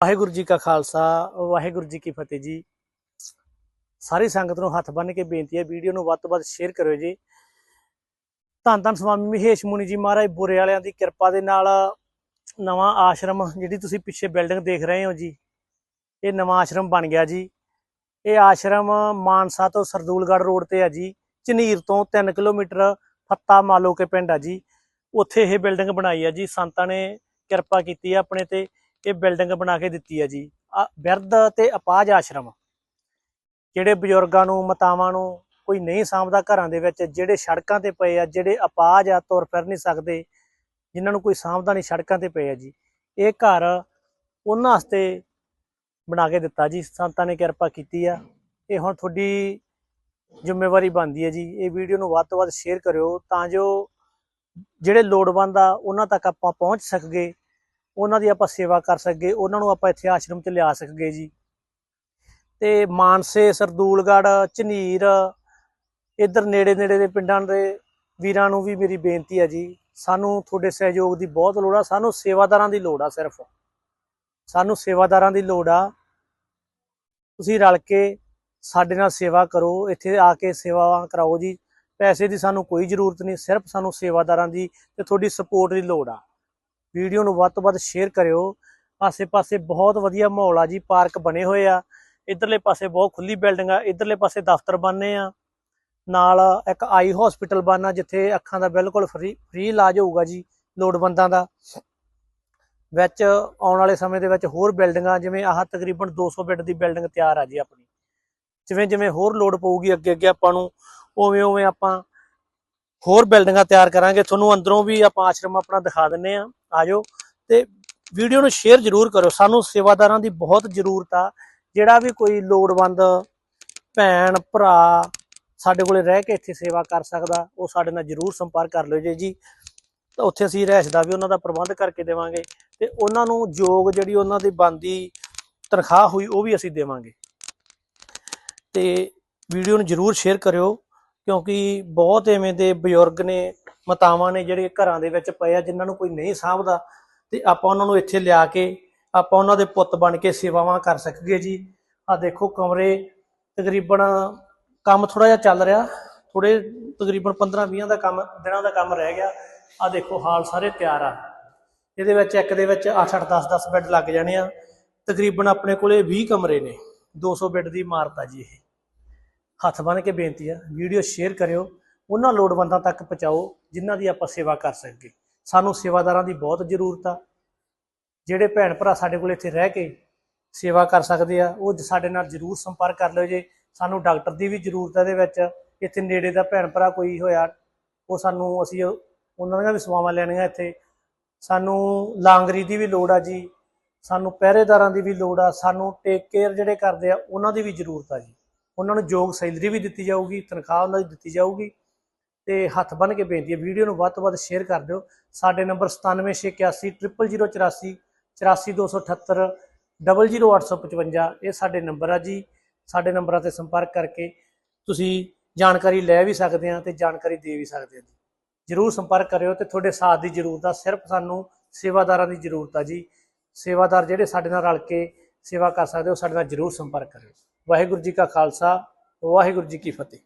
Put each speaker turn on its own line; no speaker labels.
ਵਾਹਿਗੁਰੂ ਜੀ ਕਾ ਖਾਲਸਾ, ਵਾਹਿਗੁਰੂ ਜੀ ਕੀ ਫਤਿਹ ਜੀ। ਸਾਰੀ ਸੰਗਤ ਨੂੰ ਹੱਥ ਬੰਨ੍ਹ ਕੇ ਬੇਨਤੀ ਹੈ, ਵੀਡੀਓ ਨੂੰ ਵੱਧ ਤੋਂ ਵੱਧ ਸ਼ੇਅਰ ਕਰਿਓ ਜੀ। ਧੰਨ ਧੰਨ ਸਵਾਮੀ ਮਹੇਸ਼ ਮੁਨੀ ਜੀ ਮਹਾਰਾਜ, ਬੁਰੇ ਵਾਲਿਆਂ ਦੀ ਕਿਰਪਾ ਦੇ ਨਾਲ ਨਵਾਂ ਆਸ਼ਰਮ ਜਿਹੜੀ ਤੁਸੀਂ ਪਿੱਛੇ ਬਿਲਡਿੰਗ ਦੇਖ ਰਹੇ ਹੋ ਜੀ, ਇਹ ਨਵਾਂ ਆਸ਼ਰਮ ਬਣ ਗਿਆ ਜੀ। ਇਹ ਆਸ਼ਰਮ ਮਾਨਸਾ ਤੋਂ ਸਰਦੂਲਗੜ੍ਹ ਰੋਡ ਤੇ ਹੈ ਜੀ, ਝਨੀਰ ਤੋਂ 3 ਕਿਲੋਮੀਟਰ ਫੱਤਾ ਮਾਲੋ ਕੇ ਪਿੰਡ ਆ ਜੀ। ਉੱਥੇ ਇਹ ਬਿਲਡਿੰਗ ਬਣਾਈ ਆ ਜੀ, ਸੰਤਾਂ ਨੇ ਕਿਰਪਾ ਕੀਤੀ ਆ ਆਪਣੇ ਤੇ। ਇਹ ਬਿਲਡਿੰਗ ਬਣਾ ਕੇ ਦਿੱਤੀ ਹੈ ਜੀ। ਆ ਬਿਰਧ ਤੇ ਅਪਾਜ ਆਸ਼ਰਮ, ਜਿਹੜੇ ਬਜ਼ੁਰਗਾਂ ਨੂੰ, ਮਾਤਾਵਾਂ ਨੂੰ ਕੋਈ ਨਹੀਂ ਸਾਂਭਦਾ ਘਰਾਂ ਦੇ ਵਿੱਚ, ਜਿਹੜੇ ਸੜਕਾਂ ਤੇ ਪਏ ਆ, ਜਿਹੜੇ ਅਪਾਜ ਆ, ਤੁਰ ਫਿਰ ਨਹੀਂ ਸਕਦੇ, ਜਿਨ੍ਹਾਂ ਨੂੰ ਕੋਈ ਸਾਂਭਦਾ ਨਹੀਂ, ਸੜਕਾਂ ਤੇ ਪਏ ਆ ਜੀ। ਇਹ ਘਰ ਉਹਨਾਂ ਵਾਸਤੇ ਬਣਾ ਕੇ ਦਿੱਤਾ ਜੀ, ਸੰਤਾਂ ਨੇ ਕਿਰਪਾ ਕੀਤੀ ਆ। ਇਹ ਹੁਣ ਤੁਹਾਡੀ ਜ਼ਿੰਮੇਵਾਰੀ ਬਣਦੀ ਹੈ ਜੀ। ਇਹ ਵੀਡੀਓ ਨੂੰ ਵੱਧ ਤੋਂ ਵੱਧ ਸ਼ੇਅਰ ਕਰਿਓ ਤਾਂ ਜੋ ਜਿਹੜੇ ਲੋੜਵੰਦ ਆ, ਉਹਨਾਂ ਤੱਕ ਆਪਾਂ ਪਹੁੰਚ ਸਕਗੇ। ਉਹਨਾਂ ਦੀ ਆਪਾਂ ਸੇਵਾ ਕਰ ਸਕਗੇ ਉਹਨਾਂ ਨੂੰ ਆਪਾਂ ਇੱਥੇ ਆਸ਼ਰਮ 'ਚ ਲਿਆ ਸਕਗੇ ਜੀ। ਤੇ ਮਾਨਸੇ, ਸਰਦੂਲਗੜ੍ਹ, ਝਨੀਰ, ਇੱਧਰ ਨੇੜੇ ਨੇੜੇ ਦੇ ਪਿੰਡਾਂ ਦੇ ਵੀਰਾਂ ਨੂੰ ਵੀ ਮੇਰੀ ਬੇਨਤੀ ਹੈ ਜੀ। ਸਾਨੂੰ ਤੁਹਾਡੇ ਸਹਿਯੋਗ ਦੀ ਬਹੁਤ ਲੋੜ ਆ। ਸਾਨੂੰ ਸੇਵਾਦਾਰਾਂ ਦੀ ਲੋੜ ਆ ਸਿਰਫ। ਸਾਨੂੰ ਸੇਵਾਦਾਰਾਂ ਦੀ ਲੋੜ ਆ। ਤੁਸੀਂ ਰਲ ਕੇ ਸਾਡੇ ਨਾਲ ਸੇਵਾ ਕਰੋ। ਇੱਥੇ ਆ ਕੇ ਸੇਵਾਵਾਂ ਕਰਾਓ ਜੀ। ਪੈਸੇ ਦੀ ਸਾਨੂੰ ਕੋਈ ਜ਼ਰੂਰਤ ਨਹੀਂ। ਸਿਰਫ ਸਾਨੂੰ ਸੇਵਾਦਾਰਾਂ ਦੀ ਤੇ ਤੁਹਾਡੀ ਸਪੋਰਟ ਦੀ ਲੋੜ ਆ। ਵੀਡੀਓ ਨੂੰ ਵੱਧ ਤੋਂ ਵੱਧ ਸ਼ੇਅਰ ਕਰਿਓ। ਆਸੇ-ਪਾਸੇ ਬਹੁਤ ਵਧੀਆ ਮਾਹੌਲ ਆ ਜੀ, ਪਾਰਕ ਬਣੇ ਹੋਏ ਆ। ਇਧਰਲੇ ਪਾਸੇ ਬਹੁਤ ਖੁੱਲੀ ਬਿਲਡਿੰਗ ਆ, ਇਧਰਲੇ ਪਾਸੇ ਦਫ਼ਤਰ ਬਣਨੇ ਆ। ਨਾਲ ਇੱਕ ਆਈ ਹਸਪੀਟਲ ਬਣਨਾ, ਜਿੱਥੇ ਅੱਖਾਂ ਦਾ ਬਿਲਕੁਲ ਫ੍ਰੀ ਫ੍ਰੀ ਇਲਾਜ ਹੋਊਗਾ ਜੀ, ਲੋੜਵੰਦਾਂ ਦਾ। ਵਿੱਚ ਆਉਣ ਵਾਲੇ ਸਮੇਂ ਦੇ ਵਿੱਚ ਹੋਰ ਬਿਲਡਿੰਗਾਂ ਜਿਵੇਂ ਆਹ ਤਕਰੀਬਨ 200 ਬੈੱਡ ਦੀ ਬਿਲਡਿੰਗ ਤਿਆਰ ਆ ਜੀ ਆਪਣੀ। ਜਿਵੇਂ ਜਿਵੇਂ ਹੋਰ ਲੋੜ ਪਊਗੀ ਅੱਗੇ ਅੱਗੇ ਆਪਾਂ ਨੂੰ ਉਵੇਂ ਉਵੇਂ ਆਪਾਂ ਹੋਰ ਬਿਲਡਿੰਗਾਂ ਤਿਆਰ ਕਰਾਂਗੇ। ਤੁਹਾਨੂੰ ਅੰਦਰੋਂ ਵੀ ਆਪਾਂ ਆਸ਼ਰਮ ਆਪਣਾ ਦਿਖਾ ਦਿੰਨੇ ਆ। ਆਜੋ ਤੇ ਵੀਡੀਓ ਨੂੰ ਸ਼ੇਅਰ ਜ਼ਰੂਰ ਕਰੋ। ਸਾਨੂੰ ਸੇਵਾਦਾਰਾਂ ਦੀ ਬਹੁਤ ਜ਼ਰੂਰਤ ਆ। ਜਿਹੜਾ ਵੀ ਕੋਈ ਲੋੜਵੰਦ ਭੈਣ, ਭਰਾ ਸਾਡੇ ਕੋਲੇ ਰਹਿ ਕੇ ਇੱਥੇ ਸੇਵਾ ਕਰ ਸਕਦਾ, ਉਹ ਸਾਡੇ ਨਾਲ ਜ਼ਰੂਰ ਸੰਪਰਕ ਕਰ ਲਿਓ ਜੀ ਜੀ। ਤਾਂ ਉੱਥੇ ਅਸੀਂ ਰਹਿਸ਼ ਦਾ ਵੀ ਉਹਨਾਂ ਦਾ ਪ੍ਰਬੰਧ ਕਰਕੇ ਦੇਵਾਂਗੇ ਤੇ ਉਹਨਾਂ ਨੂੰ ਯੋਗ ਜਿਹੜੀ ਉਹਨਾਂ ਦੀ ਬੰਦੀ ਤਨਖਾਹ ਹੋਈ ਉਹ ਵੀ ਅਸੀਂ ਦੇਵਾਂਗੇ। ਤੇ ਵੀਡੀਓ ਨੂੰ ਜ਼ਰੂਰ ਸ਼ੇਅਰ ਕਰਿਓ। ਕਿਉਂਕਿ ਬਹੁਤ ਐਵੇਂ ਦੇ ਬਜ਼ੁਰਗ ਨੇ, ਮਾਤਾਵਾਂ ਨੇ ਜਿਹੜੇ ਘਰਾਂ ਦੇ ਵਿੱਚ ਪਏ ਆ, ਜਿਨ੍ਹਾਂ ਨੂੰ ਕੋਈ ਨਹੀਂ ਸਾਂਭਦਾ, ਤੇ ਆਪਾਂ ਉਹਨਾਂ ਨੂੰ ਇੱਥੇ ਲਿਆ ਕੇ, ਆਪਾਂ ਉਹਨਾਂ ਦੇ ਪੁੱਤ ਬਣ ਕੇ ਸੇਵਾਵਾਂ ਕਰ ਸਕੀਏ ਜੀ। ਆ ਦੇਖੋ ਕਮਰੇ ਤਕਰੀਬਨ ਕੰਮ ਥੋੜਾ ਜਿਹਾ ਚੱਲ ਰਿਹਾ ਥੋੜੇ ਤਕਰੀਬਨ 15-20 ਦਾ ਕੰਮ, ਦਿਨਾਂ ਦਾ ਕੰਮ ਰਹਿ ਗਿਆ। ਆ ਦੇਖੋ ਹਾਲ ਸਾਰੇ ਤਿਆਰ ਆ। ਇਹਦੇ ਵਿੱਚ ਇੱਕ ਦੇ ਵਿੱਚ 8-8 10-10 ਬੈੱਡ ਲੱਗ ਜਾਣੇ ਆ। ਤਕਰੀਬਨ ਆਪਣੇ ਕੋਲੇ 20 ਕਮਰੇ ਨੇ 200 ਬੈੱਡ ਦੀ ਇਮਾਰਤ ਆ ਜੀ ਇਹ। ਹੱਥ ਬੰਨ੍ਹ ਕੇ ਬੇਨਤੀ ਆ, ਵੀਡੀਓ ਸ਼ੇਅਰ ਕਰਿਓ, ਉਹਨਾਂ ਲੋੜਵੰਦਾਂ ਤੱਕ ਪਹੁੰਚਾਓ ਜਿਨ੍ਹਾਂ ਦੀ ਆਪਾਂ ਸੇਵਾ ਕਰ ਸਕੀਏ। ਸਾਨੂੰ ਸੇਵਾਦਾਰਾਂ ਦੀ ਬਹੁਤ ਜ਼ਰੂਰਤ ਆ। ਜਿਹੜੇ ਭੈਣ ਭਰਾ ਸਾਡੇ ਕੋਲ ਇੱਥੇ ਰਹਿ ਕੇ ਸੇਵਾ ਕਰ ਸਕਦੇ ਆ, ਉਹ ਸਾਡੇ ਨਾਲ ਜਰੂਰ ਸੰਪਰਕ ਕਰ ਲਿਓ ਜੇ। ਸਾਨੂੰ ਡਾਕਟਰ ਦੀ ਵੀ ਜ਼ਰੂਰਤ ਹੈ ਇਹਦੇ ਵਿੱਚ। ਇੱਥੇ ਨੇੜੇ ਦਾ ਭੈਣ ਭਰਾ ਕੋਈ ਹੋਇਆ, ਉਹ ਸਾਨੂੰ ਅਸੀਂ ਉਹਨਾਂ ਦੀਆਂ ਵੀ ਸੇਵਾਵਾਂ ਲੈਣੀਆਂ ਇੱਥੇ। ਸਾਨੂੰ ਲਾਂਗਰੀ ਦੀ ਵੀ ਲੋੜ ਆ ਜੀ। ਸਾਨੂੰ ਪਹਿਰੇਦਾਰਾਂ ਦੀ ਵੀ ਲੋੜ ਆ। ਸਾਨੂੰ ਟੇਕ ਕੇਅਰ ਜਿਹੜੇ ਕਰਦੇ ਆ, ਉਹਨਾਂ ਦੀ ਵੀ ਜ਼ਰੂਰਤ ਆ ਜੀ। ਉਹਨਾਂ ਨੂੰ ਯੋਗ ਸੈਲਰੀ ਵੀ ਦਿੱਤੀ ਜਾਊਗੀ, ਤਨਖਾਹ ਉਹਨਾਂ ਦੀ ਦਿੱਤੀ ਜਾਊਗੀ ਤੇ ਹੱਥ ਬੰਨ ਕੇ ਬੇਨਤੀ ਹੈ, ਵੀਡੀਓ ਨੂੰ ਵੱਧ ਤੋਂ ਵੱਧ ਸ਼ੇਅਰ ਕਰ ਦਿਓ। ਸਾਡੇ ਨੰਬਰ 9761800084 84278 00855 ਇਹ ਸਾਡੇ ਨੰਬਰ ਆ ਜੀ। ਸਾਡੇ ਨੰਬਰਾਂ ਤੇ ਸੰਪਰਕ ਕਰਕੇ ਤੁਸੀਂ ਜਾਣਕਾਰੀ ਲੈ ਵੀ ਸਕਦੇ ਆ ਤੇ ਜਾਣਕਾਰੀ ਦੇ ਵੀ ਸਕਦੇ ਆ ਜੀ। ਜਰੂਰ ਸੰਪਰਕ ਕਰਿਓ ਤੇ ਤੁਹਾਡੇ ਸਾਥ ਦੀ ਜ਼ਰੂਰਤ ਆ, ਸਿਰਫ ਸਾਨੂੰ ਸੇਵਾਦਾਰਾਂ ਦੀ ਜ਼ਰੂਰਤ ਆ ਜੀ। ਸੇਵਾਦਾਰ ਜਿਹੜੇ ਸਾਡੇ ਨਾਲ ਰਲ ਕੇ ਸੇਵਾ ਕਰ ਸਕਦੇ ਹੋ, ਸਾਡੇ ਨਾਲ ਜਰੂਰ ਸੰਪਰਕ ਕਰਿਓ। ਵਾਹਿਗੁਰੂ ਜੀ ਕਾ ਖਾਲਸਾ, ਵਾਹਿਗੁਰੂ ਜੀ ਕੀ ਫਤਿਹ।